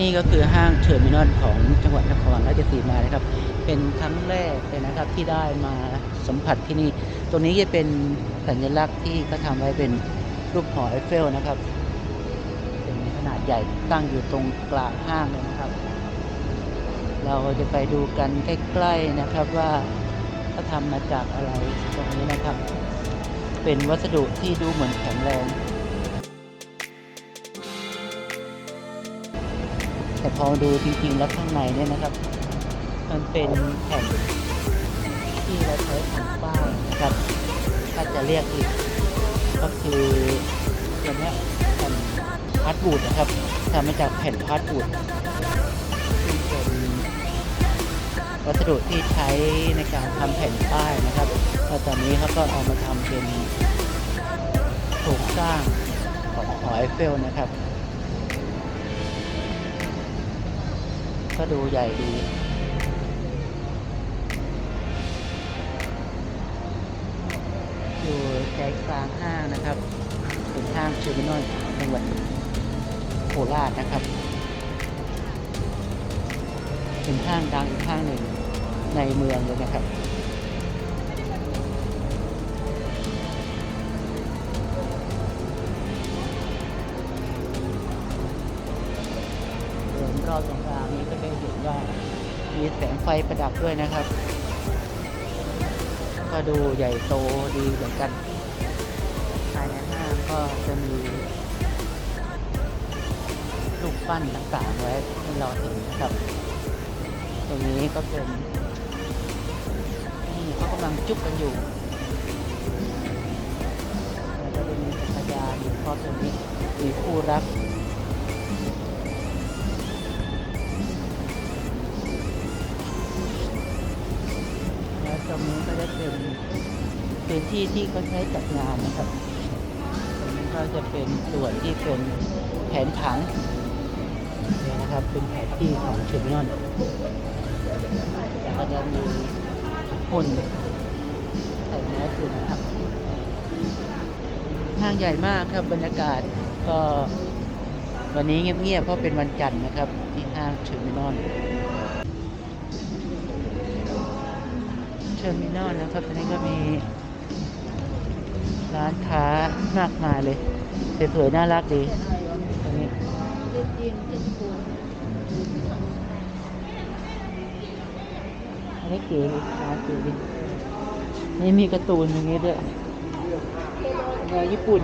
ที่นี่ก็คือห้างเทอร์มินอลของจังหวัดนครราชสีมานะครับ เป็นครั้งแรกเลยนะครับที่ได้มาสัมผัสที่นี่ ตรงนี้จะเป็นสัญลักษณ์ที่เขาทำไว้เป็นรูปหอไอเฟลนะครับ เป็นขนาดใหญ่ตั้งอยู่ตรงกลางห้างเลยนะครับ เราจะไปดูกันใกล้ๆนะครับว่าเขาทำมาจากอะไรตรงนี้นะครับ เป็นวัสดุที่ดูเหมือนแข็งแรง พองดูจริงๆแล้วข้างในเนี่ยนะครับ มันเป็นแผ่นที่เราใช้ทำป้ายนะครับ ถ้าจะเรียกอีกก็คือตัวเนี้ยแผ่นพาร์ทบูดนะครับทำมาจากแผ่นพาร์ทบูดซึ่งเป็นวัสดุที่ใช้ในการทำแผ่นป้ายนะครับแล้วตอนนี้เขาก็เอามาทำเป็นโครงสร้างของหอไอเฟลนะครับ ก็ดูใหญ่ดีอยู่ใจกลางห้างนะครับเป็นห้างเชอร์มินอลจังหวัดโคราชนะครับ เป็นห้างดังอีกห้างหนึ่งในเมืองเลยนะครับ รอบตรงกลางนี้ก็จะเห็นว่ามีแสงไฟประดับด้วยนะครับ ก็ดูใหญ่โตดีเหมือนกันภายในห้างก็จะมีรูปปั้นต่างๆไว้ให้เราเห็นนะครับ ตรงนี้ก็เป็นนี่เขากำลังจุ๊บกันอยู่แล้วก็จะมีจักรยานอยู่ครอบตรงนี้มีคู่รัก ตรงนี้ก็จะเป็นพื้นที่ที่เขาใช้จัดงานนะครับตรงนี้ก็จะเป็นส่วนที่เป็นแผนผังนี่นะครับเป็นแผนที่ของเทอร์มินอลก็จะมีหุ่นใส่แมสอยู่นะครับห้างใหญ่มากครับบรรยากาศก็วันนี้เงียบๆเพราะเป็นวันจันทร์นะครับ ที่ห้างเทอร์มินอล เทอร์มินอลนะครับตอนนี้ก็มีร้านค้ามากมายเลยสวยๆน่ารักดีตรงนี้อันนี้เก๋ดีร้านเก๋ดีนี่มีการ์ตูนอย่างนี้ด้วยแนวญี่ปุ่น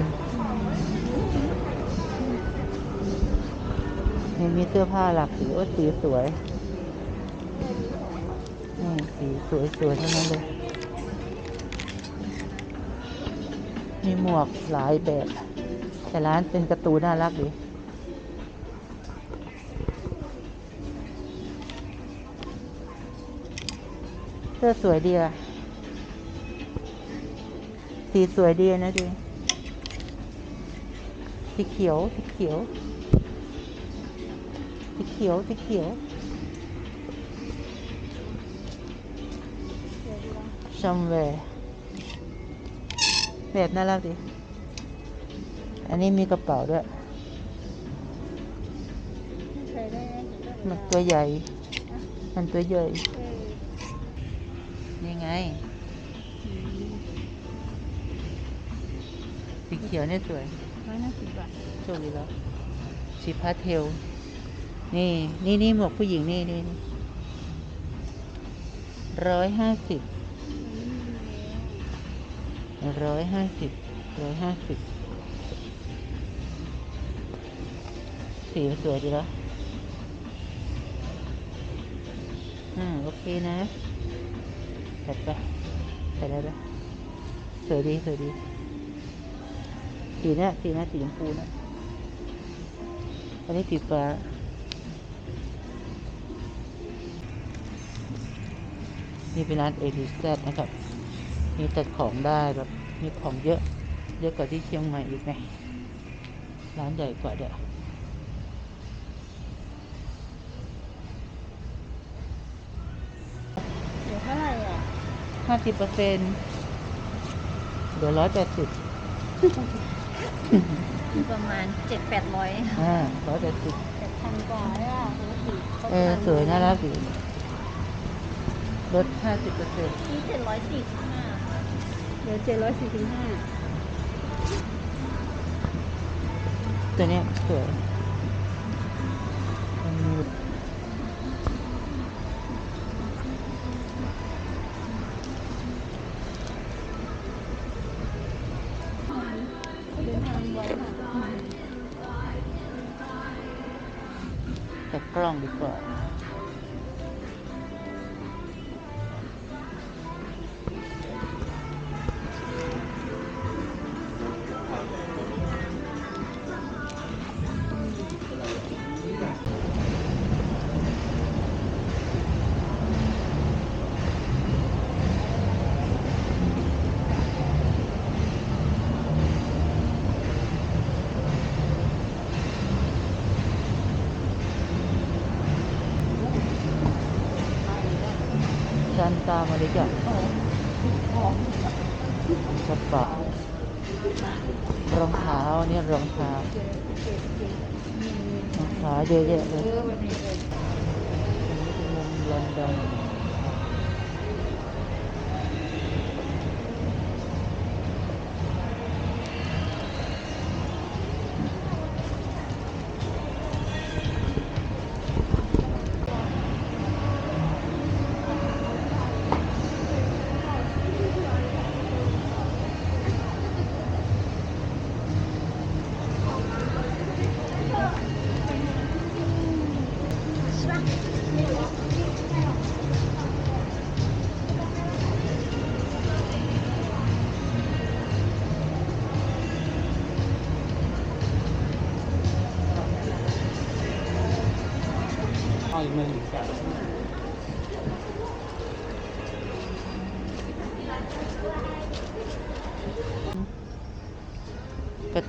นี่มีเสื้อผ้าหลากสีโอ้สีสวย สีสวยๆทั้งนั้นเลย มีหมวกหลายแบบ แต่ร้านเป็นกร์ตูนน่ารักดีเสื้อสวยดีอะสีสวยดีนะดิสีเขียว สีเขียว สีเขียว สีเขียว somewhere แบบน่ารักดี อันนี้มีกระเป๋าด้วยใช้ได้ไหมมันตัวใหญ่ มันตัวใหญ่ นี่ไง สีเขียวเนี่ยสวยร้อยห้าสิบบาทสวยดีแล้ว สีพาสเทล นี่ นี่นี่หมวกผู้หญิงนี่นี่ร้อยห้าสิบ ร้อยห้าสิบร้อยห้าสิบสีสวยดีแล้วอืมโอเคนะจัดไปใส่ได้ไหมสวยดีสวยดีสีเนี้ยสีเนี้ยสีชมพูนะอันนี้สีฟ้านี่เป็นร้าน A to Z นะครับ มีตัดของได้แบบมีของเยอะ เยอะกว่าที่เชียงใหม่อีกไงร้านใหญ่กว่าเด้อเดี๋ยวเท่าไหร่อะห้าสิบเปอร์เซ็นต์เดี๋ยวร้อยแปดสิบประมาณเจ็ดแปดร้อยอ่าร้อยแปดสิบแต่ไทพันกว่าใช่ป่ะปกติขาเออพัสวยน่ารักดีลดห้าสิบเปอร์เซ็นต์ที่เจ็ดร้อยสี่สิบห้า เหลือเจ็ดร้อยสี่สิบห้าตัวเนี้ยสวยมันมีเดินทางไวค่ะแต่กล้องดีกว่า ซันตามาริกะกระเป๋ารองเท้าเนี่ยรองเท้ารองเท้าเยอะแยะเลยมุมลอนดอน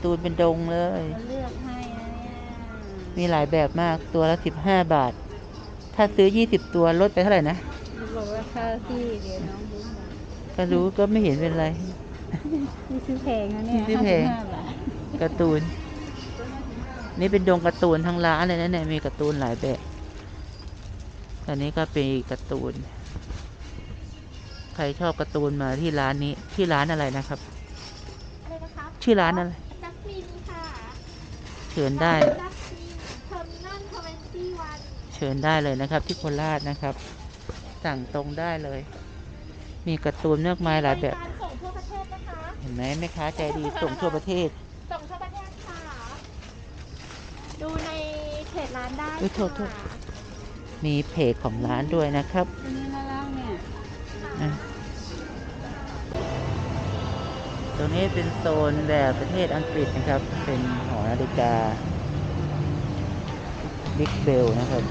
ตูนเป็นดงเลยมันเลือกให้นะเนี่ยมีหลายแบบมากตัวละสิบห้าบาท ถ้าซื้อยี่สิบตัวลดไปเท่าไหร่นะบอกว่าค่าที่เดี๋ยวน้องรู้หมดก็รู้ก็ไม่เห็นเป็นไร นี่ซื้อแพงนะเนี่ยซื้อห้าแพสิงบห้าบาทการ์ตูน นี่เป็นดงการ์ตูนทั้งร้านเลยนะเนี่ยมีการ์ตูนหลายแบบอันนี้ก็เป็นการ์ตูน ใครชอบการ์ตูนมาที่ร้านนี้ ที่ร้านอะไรนะครับ อะไรนะคะชื่อร้านอะไรจัสมินค่ะเชิญได้จัสมินเทอร์มินอลทเวนตี้วันเชิญได้เลยนะครับ ที่โคราชนะครับ สั่งตรงได้เลย มีการ์ตูนมากมายหลายแบบการส่งทั่วประเทศนะคะเห็นไหมแม่ค้าใจดีส่งทั่วประเทศ ส่งทั่วประเทศค่ะ ดูในเพจร้านได้อุ๊ยโทษโทษ ค่ะมีเพจของร้านด้วยนะครับอันนี้ ตรงนี้เป็นโซนแบบประเทศอังกฤษนะครับ เป็นหอนาฬิกาบิ๊กเบลนะครับ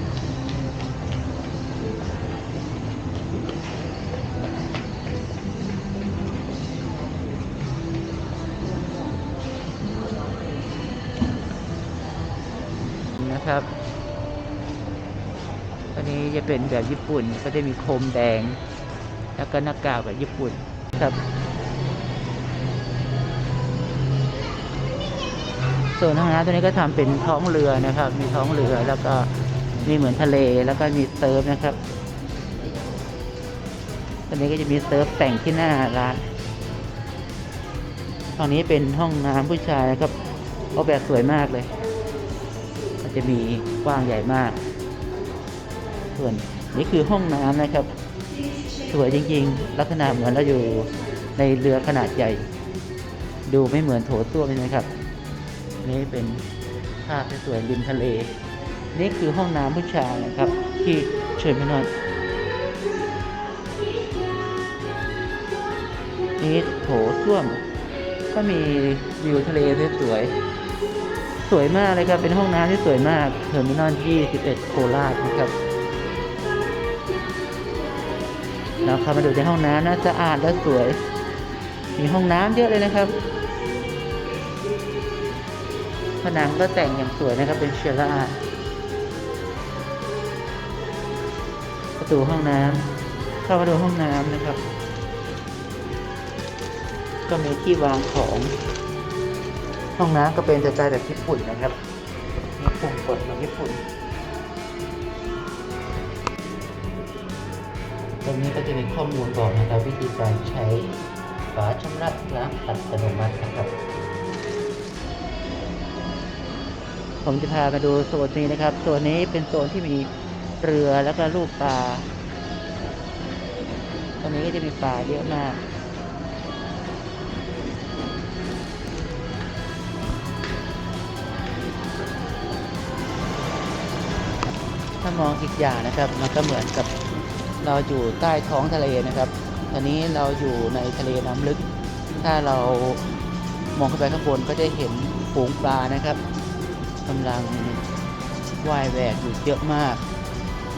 นะครับ อันนี้จะเป็นแบบญี่ปุ่นก็จะมีโคมแดง แล้วก็หน้ากากแบบญี่ปุ่นครับ ส่วนทางน้ำตัวนี้ก็ทำเป็นท้องเรือนะครับ มีท้องเรือแล้วก็มีเหมือนทะเลแล้วก็มีเซิร์ฟนะครับตอนนี้ก็จะมีเซิร์ฟแต่งที่หน้าร้านตอนนี้เป็นห้องน้ำผู้ชายนะครับออกแบบสวยมากเลย ก็จะมีกว้างใหญ่มาก ส่วนนี่คือห้องน้ำนะครับ สวยจริงๆ ลักษณะเหมือนเราอยู่ในเรือขนาดใหญ่ ดูไม่เหมือนโถส้วมเลยนะครับ นี่เป็นภาพสวยริมทะเล นี่คือห้องน้ำผู้ชายนะครับ ที่เชิญมานอนนี่โถส้วม ก็มีวิวทะเลสวยสวยมากเลยครับ เป็นห้องน้ำที่สวยมากเทอร์มินอล21 โคราชนะครับ เราเข้ามาดูในห้องน้ำนะสะอาดและสวย มีห้องน้ำเยอะเลยนะครับ ผนังก็แต่งอย่างสวยนะครับเป็นเชล่าประตูห้องน้ำเข้าประตูห้องน้ำนะครับ ก็มีที่วางของ ห้องน้ำก็เป็นสไตล์แบบญี่ปุ่นนะครับมีปุ่มกดแบบญี่ปุ่น ตรงนี้ก็จะมีข้อมูลบอกนะครับวิธีการใช้ฝาชำระล้างอัตโนมัตินะครับ ผมจะพามาดูโซนนี้นะครับ โซนนี้เป็นโซนที่มีเรือแล้วก็ลูกปลา ตรงนี้ก็จะมีปลาเยอะมาก ถ้ามองอีกอย่างนะครับ มันก็เหมือนกับเราอยู่ใต้ท้องทะเลนะครับ ตอนนี้เราอยู่ในทะเลน้ำลึก ถ้าเรามองขึ้นไปข้างบนก็จะเห็นฝูงปลานะครับ กำลังว่ายแหวกอยู่เยอะมาก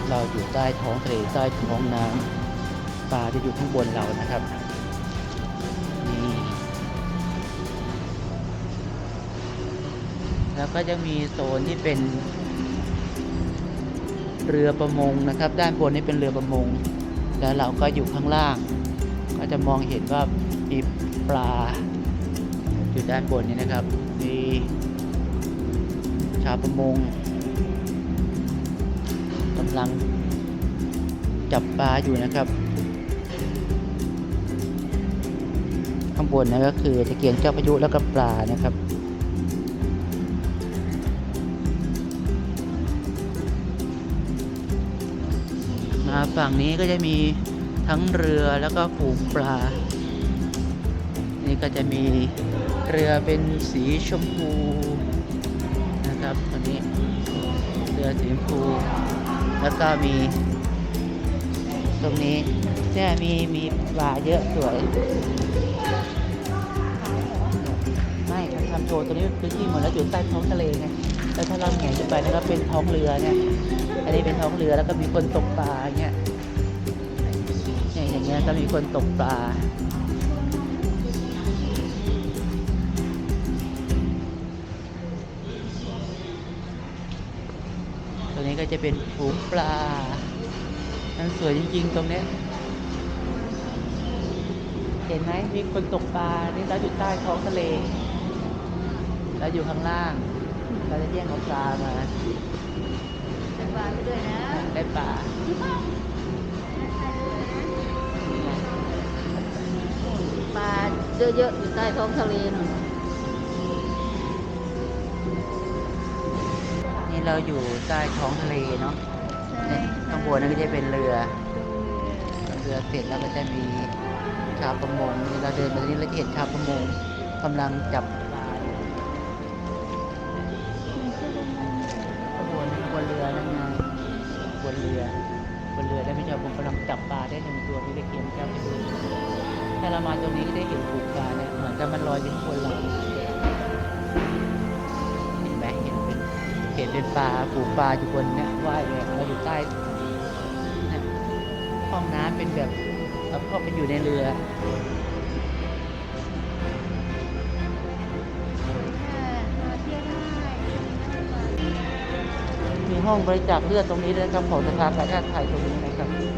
เราอยู่ใต้ท้องทะเลใต้ท้องน้ำปลาจะอยู่ข้างบนเรานะครับนี่แล้วก็จะมีโซนที่เป็นเรือประมงนะครับ ด้านบนนี่เป็นเรือประมง แล้วเราก็อยู่ข้างล่าง ก็จะมองเห็นว่ามีปลาอยู่ด้านบนนี้นะครับมีาวประมงกำลังจับปลาอยู่นะครับ ข้างบนนะก็คือตะเกียงเจ้าพายุแล้วก็ปลานะครับมาฝั่งนี้ก็จะมีทั้งเรือแล้วก็ฝูงปลา นี่ก็จะมีเรือเป็นสีชมพู นะครับตอนนี้เรือสีชมพูแล้วก็มี ตรงนี้เนี่ยมีมีปลาเยอะสวย ไม่เขาทำโชว์ตัวนี้เป็นพื้นที่หมดแล้วอยู่ใต้ท้องทะเลไงแล้วถ้าเราแหงขึ้นไปนะครับเป็นท้องเรือเนี่ยอันนี้เป็นท้องเรือแล้วก็มีคนตกปลาเงี้ยเนี่ยอย่างเงี้ยก็มีคนตกปลา ก็จะเป็นฝูงปลามันสวยจริง ๆ ตรงเนี้ยเห็นไหมมีคนตกปลา นี่เราอยู่ใต้ท้องทะเล เราอยู่ข้างล่าง เราจะแย่งเอาปลามาแต่ปลาไปด้วยนะ ได้ปลาปลาเยอะๆอยู่ใต้ท้องทะเลหน่อ นี่เราอยู่ใต้ท้องทะเลเนาะใช่ข้างบนนั่นก็จะเป็นเรือ เรือเสร็จแล้วก็จะมีชาวประมงนี่เราเดินมาตรงนี้เราจะเห็นชาวประมงกำลังจับปลาอยู่ข้างบนบนเรือนั่นไงบนเรือบนเรือได้ไม่ชาวประมงกำลังจับปลาได้หนึ่งตัวมีตะเกียงแก้วไปดูถ้าเรามาตรงนี้ก็ได้เห็นฝูงปลาเนี่ยเหมือนกับมันลอยอยู่ข้างบนเรา เห็นเป็นปลาฝูงปลาอยู่บนเนี่ยว่ายเลยเราอยู่ใต้เนี่ยห้องน้ำเป็นแบบเราเข้าไปอยู่ในเรือมาเที่ยวได้มีห้องบริจาคเลือดตรงนี้ด้วยนะครับของสภากาชาติไทยตรงนี้นะครับ